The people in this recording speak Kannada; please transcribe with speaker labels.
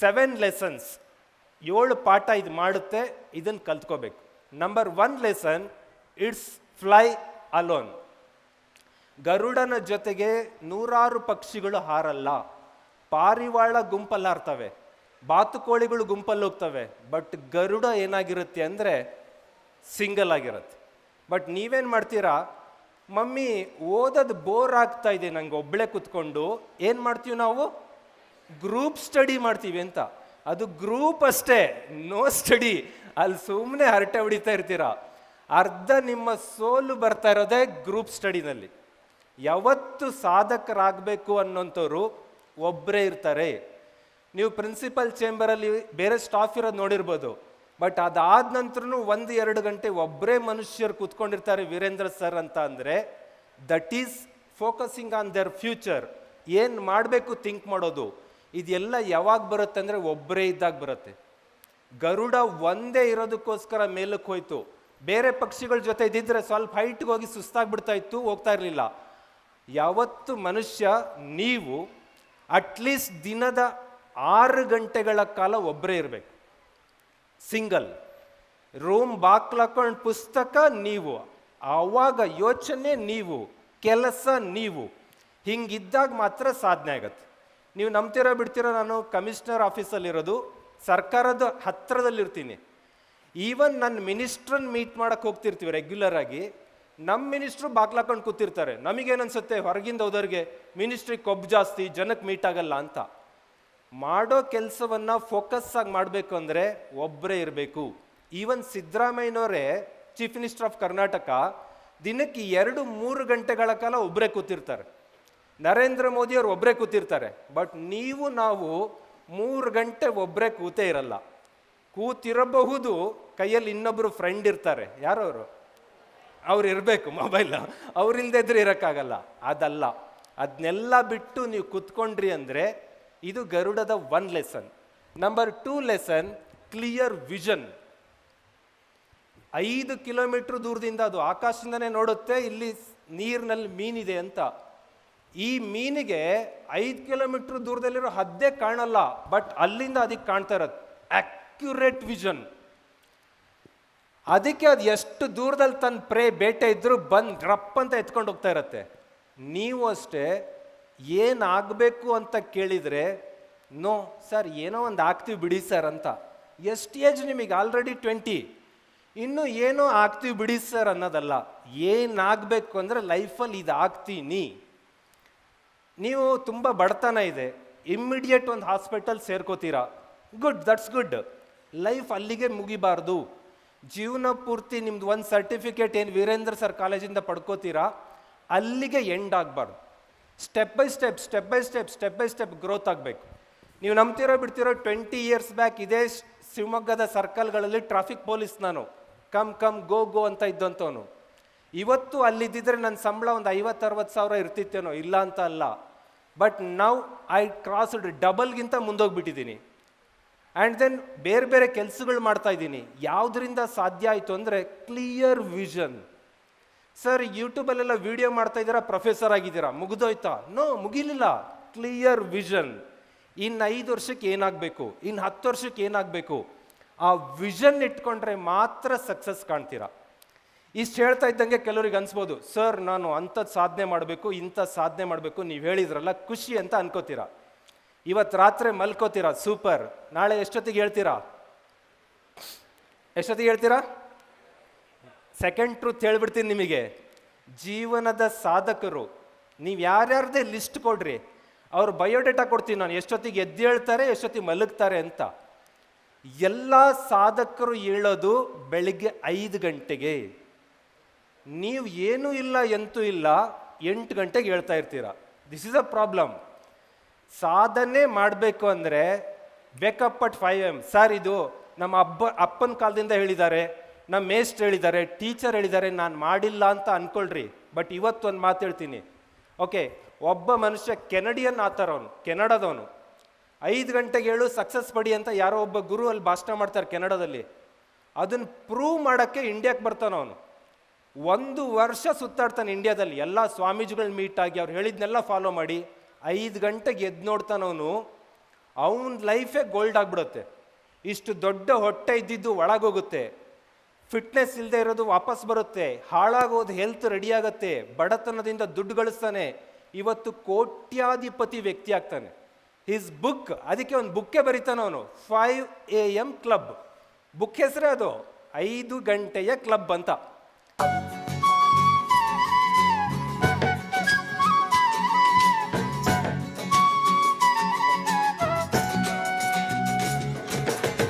Speaker 1: ಸೆವೆನ್ ಲೆಸನ್ಸ್ ಏಳು ಪಾಠ ಇದು ಮಾಡುತ್ತೆ, ಇದನ್ನು ಕಲ್ತ್ಕೋಬೇಕು. Number one lesson it's fly alone ಗರುಡನ ಜೊತೆಗೆ ನೂರಾರು ಪಕ್ಷಿಗಳು ಹಾರಲ್ಲ. ಪಾರಿವಾಳ ಗುಂಪಲ್ಲಿ ಹಾರ್ತವೆ ಬಾತುಕೋಳಿಗಳು ಗುಂಪಲ್ಲಿ ಹೋಗ್ತವೆ ಬಟ್ ಗರುಡ ಏನಾಗಿರುತ್ತೆ ಅಂದರೆ ಸಿಂಗಲ್ ಆಗಿರುತ್ತೆ. ಬಟ್ ನೀವೇನು ಮಾಡ್ತೀರಾ? ಮಮ್ಮಿ ಓದೋದು ಬೋರ್ ಆಗ್ತಾ ಇದೆ ನಂಗೆ ಒಬ್ಬಳೇ ಕುತ್ಕೊಂಡು. ಏನು ಮಾಡ್ತೀವಿ ನಾವು? ಗ್ರೂಪ್ ಸ್ಟಡಿ ಮಾಡ್ತೀವಿ ಅಂತ. ಅದು ಗ್ರೂಪ್ ಅಷ್ಟೇ ನೋ ಸ್ಟಡಿ ಅಲ್ಲಿ ಸುಮ್ಮನೆ ಹರಟೆ ಹೊಡಿತಾ ಇರ್ತೀರಾ? ಅರ್ಧ ನಿಮ್ಮ ಸೋಲು ಬರ್ತಾ ಇರೋದೇ ಗ್ರೂಪ್ ಸ್ಟಡಿನಲ್ಲಿ ಯಾವತ್ತು ಸಾಧಕರಾಗಬೇಕು ಅನ್ನೋಂಥವ್ರು ಒಬ್ಬರೇ ಇರ್ತಾರೆ. ನೀವು ಪ್ರಿನ್ಸಿಪಲ್ ಚೇಂಬರಲ್ಲಿ ಬೇರೆ ಸ್ಟಾಫ್ ಇರೋದು ನೋಡಿರ್ಬೋದು. ಬಟ್ ಅದಾದ ನಂತರನೂ ಒಂದು ಎರಡು ಗಂಟೆ ಒಬ್ಬರೇ ಮನುಷ್ಯರು ಕೂತ್ಕೊಂಡಿರ್ತಾರೆ ವೀರೇಂದ್ರ ಸರ್ ಅಂತ ಅಂದರೆ that is focusing on their future ಏನು ಮಾಡಬೇಕು ಥಿಂಕ್ ಮಾಡೋದು? ಇದೆಲ್ಲ ಯಾವಾಗ ಬರುತ್ತೆ ಅಂದರೆ ಒಬ್ಬರೇ ಇದ್ದಾಗ ಬರುತ್ತೆ. ಗರುಡ ಒಂದೇ ಇರೋದಕ್ಕೋಸ್ಕರ ಮೇಲಕ್ಕೆ ಹೋಯ್ತು. ಬೇರೆ ಪಕ್ಷಿಗಳ ಜೊತೆ ಇದ್ದಿದ್ರೆ ಸ್ವಲ್ಪ ಹೈಟ್ಗೆ ಹೋಗಿ ಸುಸ್ತಾಗ್ಬಿಡ್ತಾ ಇತ್ತು, ಹೋಗ್ತಾ ಇರಲಿಲ್ಲ. ಯಾವತ್ತು ಮನುಷ್ಯ, ನೀವು ಅಟ್ಲೀಸ್ಟ್ ದಿನದ ಆರು ಗಂಟೆಗಳ ಕಾಲ ಒಬ್ಬರೇ ಇರಬೇಕು. ಸಿಂಗಲ್ ರೂಮ್ ಬಾಕ್ಲಾಕೊಂಡು ಪುಸ್ತಕ ನೀವು. ಆವಾಗ ಯೋಚನೆ ನೀವು, ಕೆಲಸ ನೀವು. ಹಿಂಗಿದ್ದಾಗ ಮಾತ್ರ ಸಾಧನೆ ಆಗತ್ತೆ. ನೀವು ನಂಬ್ತಿರೋ ಬಿಡ್ತಿರೋ ನಾನು ಕಮಿಷನರ್ ಆಫೀಸಲ್ಲಿರೋದು, ಸರ್ಕಾರದ ಹತ್ತಿರದಲ್ಲಿರ್ತೀನಿ ಈವನ್ ನನ್ನ ಮಿನಿಸ್ಟ್ರನ್ನ ಮೀಟ್ ಮಾಡೋಕ್ಕೆ ಹೋಗ್ತಿರ್ತೀವಿ ರೆಗ್ಯುಲರ್ ಆಗಿ ನಮ್ಮ ಮಿನಿಸ್ಟ್ರು ಬಾಗ್ಲಾಕೊಂಡು ಕೂತಿರ್ತಾರೆ. ನಮಗೇನು ಅನ್ಸುತ್ತೆ ಹೊರಗಿಂದ ಹೋದವ್ರಿಗೆ ಮಿನಿಸ್ಟ್ರಿಗೆ ಕೊಬ್ಬು ಜಾಸ್ತಿ ಜನಕ್ಕೆ ಮೀಟ್ ಆಗಲ್ಲ ಅಂತ. ಮಾಡೋ ಕೆಲಸವನ್ನ ಫೋಕಸ್ ಆಗಿ ಮಾಡಬೇಕು ಅಂದರೆ ಒಬ್ಬರೇ ಇರಬೇಕು. ಈವನ್ ಸಿದ್ದರಾಮಯ್ಯನವರೇ ಚೀಫ್ ಮಿನಿಸ್ಟರ್ ಆಫ್ ಕರ್ನಾಟಕ ದಿನಕ್ಕೆ ಎರಡು ಮೂರು ಗಂಟೆಗಳ ಕಾಲ ಒಬ್ಬರೇ ಕೂತಿರ್ತಾರೆ. ನರೇಂದ್ರ ಮೋದಿ ಅವರು ಒಬ್ಬರೇ ಕೂತಿರ್ತಾರೆ. ಬಟ್ ನೀವು ನಾವು ಮೂರು ಗಂಟೆ ಒಬ್ಬರೇ ಕೂತೇ ಇರಲ್ಲ. ಕೂತಿರಬಹುದು, ಕೈಯಲ್ಲಿ ಇನ್ನೊಬ್ಬರು ಫ್ರೆಂಡ್ ಇರ್ತಾರೆ. ಯಾರವರು? ಅವ್ರು ಇರಬೇಕು ಮೊಬೈಲ್ ಇದ್ರೆ ಇರೋಕ್ಕಾಗಲ್ಲ. ಅದಲ್ಲ. ಅದನ್ನೆಲ್ಲ ಬಿಟ್ಟು ನೀವು ಕೂತ್ಕೊಂಡ್ರಿ ಅಂದರೆ ಇದು ಗರುಡದ one lesson number two lesson clear vision ಐದು ಕಿಲೋಮೀಟ್ರ್ ದೂರದಿಂದ ಅದು ಆಕಾಶದಿಂದನೇ ನೋಡುತ್ತೆ, ಇಲ್ಲಿ ನೀರಿನಲ್ಲಿ ಮೀನಿದೆ ಅಂತ. ಈ ಮೀನಿಗೆ ಐದು ಕಿಲೋಮೀಟರ್ ದೂರದಲ್ಲಿರೋ ಹದ್ದೇ ಕಾಣಲ್ಲ ಬಟ್ ಅಲ್ಲಿಂದ ಅದಕ್ಕೆ ಕಾಣ್ತಾ ಇರೋದು. ಆಕ್ಯುರೇಟ್ ವಿಷನ್ ಅದಕ್ಕೆ ಅದು ಎಷ್ಟು ದೂರದಲ್ಲಿ ತನ್ನ ಪ್ರೇ ಬೇಟೆ ಇದ್ದರೂ ಬಂದು ರಪ್ ಅಂತ ಎತ್ಕೊಂಡು ಹೋಗ್ತಾ ಇರತ್ತೆ. ನೀವು ಅಷ್ಟೇ ಏನಾಗಬೇಕು ಅಂತ ಕೇಳಿದರೆ, ನೋ, ಸರ್, ಏನೋ ಒಂದು ಆಗ್ತೀವಿ ಬಿಡಿ, ಸರ್, ಅಂತ. ಎಷ್ಟು ಏಜ್ ನಿಮಗೆ? Already twenty. ಇನ್ನು ಏನೋ ಆಗ್ತೀವಿ ಬಿಡಿ, ಸರ್ ಅನ್ನೋದಲ್ಲ. ಏನಾಗಬೇಕು ಅಂದರೆ ಲೈಫಲ್ಲಿ ಇದು ಆಗ್ತೀನಿ. ನೀವು ತುಂಬ ಬಡತನ ಇದೆ ಇಮ್ಮಿಡಿಯೇಟ್ ಒಂದು ಹಾಸ್ಪಿಟಲ್ ಸೇರ್ಕೋತೀರಾ? ಗುಡ್ ದಟ್ಸ್ ಗುಡ್ ಲೈಫ್ ಅಲ್ಲಿಗೆ ಮುಗಿಬಾರ್ದು. ಜೀವನ ಪೂರ್ತಿ ನಿಮ್ದು ಒಂದು ಸರ್ಟಿಫಿಕೇಟ್ ಏನು ವೀರೇಂದ್ರ ಸರ್ ಕಾಲೇಜಿಂದ ಪಡ್ಕೋತೀರಾ? ಅಲ್ಲಿಗೆ ಎಂಡ್ ಆಗಬಾರ್ದು. Step by step step by step step by step growth ಆಗಬೇಕು. ನೀವು ನಂಬ್ತಿರೋ ಬಿಡ್ತಿರೋ ಟ್ವೆಂಟಿ ಇಯರ್ಸ್ ಬ್ಯಾಕ್ ಇದೇ ಶಿವಮೊಗ್ಗದ ಸರ್ಕಲ್ಗಳಲ್ಲಿ ಟ್ರಾಫಿಕ್ ಪೊಲೀಸ್ ನಾನು. ಕಮ್ ಕಮ್ ಗೋ ಗೋ ಅಂತ ಇದ್ದಂಥವನು ಇವತ್ತು ಅಲ್ಲಿದ್ದಿದ್ರೆ ನನ್ನ ಸಂಬಳ ಒಂದು ಐವತ್ತು, ಅರವತ್ತು ಸಾವಿರ ಇರ್ತಿತ್ತೇನೋ, ಇಲ್ಲ ಅಂತ ಅಲ್ಲ. ಬಟ್ ನೌ ಐ ಕ್ರಾಸ್ಡ್ ಡಬಲ್ಗಿಂತ ಮುಂದೋಗ್ಬಿಟ್ಟಿದ್ದೀನಿ. ಆ್ಯಂಡ್ ದೆನ್ ಬೇರೆ ಬೇರೆ ಕೆಲಸಗಳು ಮಾಡ್ತಾ ಇದ್ದೀನಿ. ಯಾವುದರಿಂದ ಸಾಧ್ಯ ಆಯಿತು ಅಂದರೆ ಕ್ಲಿಯರ್ ವಿಷನ್ ಸರ್ ಯೂಟ್ಯೂಬಲ್ಲೆಲ್ಲ ವಿಡಿಯೋ ಮಾಡ್ತಾ ಇದ್ದೀರಾ? ಪ್ರೊಫೆಸರ್ ಆಗಿದ್ದೀರಾ? ಮುಗಿದೋಯ್ತಾ? ನೋ ಮುಗಿಲಿಲ್ಲ. ಕ್ಲಿಯರ್ ವಿಷನ್ ಇನ್ನು ಐದು ವರ್ಷಕ್ಕೆ ಏನಾಗಬೇಕು? ಇನ್ನು ಹತ್ತು ವರ್ಷಕ್ಕೆ ಏನಾಗಬೇಕು? ಆ ವಿಷನ್ ಇಟ್ಕೊಂಡ್ರೆ ಮಾತ್ರ ಸಕ್ಸಸ್ ಕಾಣ್ತೀರಾ? ಇಷ್ಟು ಹೇಳ್ತಾ ಇದ್ದಂಗೆ ಕೆಲವ್ರಿಗೆ ಅನ್ಸ್ಬೋದು, ಸರ್, ನಾನು ಅಂಥದ್ದು ಸಾಧನೆ ಮಾಡಬೇಕು, ಇಂಥ ಸಾಧನೆ ಮಾಡಬೇಕು, ನೀವು ಹೇಳಿದ್ರಲ್ಲ, ಖುಷಿ ಅಂತ ಅನ್ಕೋತೀರಾ? ಇವತ್ತು ರಾತ್ರಿ ಮಲ್ಕೋತೀರಾ? ಸೂಪರ್. ನಾಳೆ ಎಷ್ಟೊತ್ತಿಗೆ ಹೇಳ್ತೀರಾ? ಎಷ್ಟೊತ್ತಿಗೆ ಹೇಳ್ತೀರಾ? ಸೆಕೆಂಡ್ ಟ್ರೂತ್ ಹೇಳ್ಬಿಡ್ತೀನಿ ನಿಮಗೆ. ಜೀವನದ ಸಾಧಕರು, ನೀವು ಯಾರ್ಯಾರದೇ ಲಿಸ್ಟ್ ಕೊಡ್ರಿ. ಅವ್ರ ಬಯೋಡೇಟಾ ಕೊಡ್ತೀನಿ ನಾನು, ಎಷ್ಟೊತ್ತಿಗೆ ಎದ್ದೇಳ್ತಾರೆ ಎಷ್ಟೊತ್ತಿಗೆ ಮಲಗ್ತಾರೆ ಅಂತ. ಎಲ್ಲ ಸಾಧಕರು ಹೇಳೋದು ಬೆಳಿಗ್ಗೆ ಐದು ಗಂಟೆಗೆ. ನೀವು ಏನೂ ಇಲ್ಲ ಎಂತೂ ಇಲ್ಲ, ಎಂಟು ಗಂಟೆಗೆ ಹೇಳ್ತಾ ಇರ್ತೀರ. ದಿಸ್ ಇಸ್ ಅ ಪ್ರಾಬ್ಲಮ್ ಸಾಧನೆ ಮಾಡಬೇಕು ಅಂದರೆ wake up at five AM sir ಇದು ನಮ್ಮ ಅಬ್ಬ, ಅಪ್ಪನ ಕಾಲದಿಂದ ಹೇಳಿದ್ದಾರೆ, ನಮ್ಮ ಮೇಸ್ಟ್ ಹೇಳಿದ್ದಾರೆ ಟೀಚರ್ ಹೇಳಿದ್ದಾರೆ, ನಾನು ಮಾಡಿಲ್ಲ ಅಂತ ಅನ್ಕೊಳ್ರಿ. ಬಟ್ ಇವತ್ತು ಒಂದು ಮಾತು ಹೇಳ್ತೀನಿ. ಓಕೆ ಒಬ್ಬ ಮನುಷ್ಯ ಕೆನಡಿಯನ್ ಆತರ ಅವನು ಕೆನಡಾದವನು. ಐದು ಗಂಟೆಗೆ ಹೇಳು ಸಕ್ಸಸ್ ಪಡಿ ಅಂತ ಯಾರೋ ಒಬ್ಬ ಗುರು ಅಲ್ಲಿ ಭಾಷಣ ಮಾಡ್ತಾರೆ ಕೆನಡಾದಲ್ಲಿ. ಅದನ್ನು ಪ್ರೂವ್ ಮಾಡೋಕ್ಕೆ ಇಂಡಿಯಾಕ್ಕೆ ಬರ್ತಾನೆ ಅವನು ಒಂದು ವರ್ಷ ಸುತ್ತಾಡ್ತಾನೆ ಇಂಡಿಯಾದಲ್ಲಿ. ಎಲ್ಲ ಸ್ವಾಮೀಜಿಗಳು ಮೀಟ್ ಆಗಿ ಅವ್ರು ಹೇಳಿದ್ನೆಲ್ಲ ಫಾಲೋ ಮಾಡಿ. ಐದು ಗಂಟೆಗೆ ಎದ್ದು ನೋಡ್ತಾನವನು ಅವನ. ಲೈಫೇ ಗೋಲ್ಡ್ ಆಗ್ಬಿಡುತ್ತೆ. ಇಷ್ಟು ದೊಡ್ಡ ಹೊಟ್ಟೆ ಇದ್ದಿದ್ದು ಒಳಗೋಗುತ್ತೆ. ಫಿಟ್ನೆಸ್ ಇಲ್ಲದೆ ಇರೋದು ವಾಪಸ್ ಬರುತ್ತೆ. ಹಾಳಾಗೋದು ಹೆಲ್ತ್ ರೆಡಿ ಆಗುತ್ತೆ. ಬಡತನದಿಂದ ದುಡ್ಡು ಗಳಿಸ್ತಾನೆ. ಇವತ್ತು ಕೋಟ್ಯಾಧಿಪತಿ ವ್ಯಕ್ತಿ ಆಗ್ತಾನೆ. ಹಿಸ್ ಬುಕ್ ಅದಕ್ಕೆ ಒಂದು ಬುಕ್ಕೇ ಬರೀತಾನೆ ಅವನು. Five A M club book ಹೆಸರೇ ಅದು. ಐದು ಗಂಟೆಯ ಕ್ಲಬ್ ಅಂತ. Bye.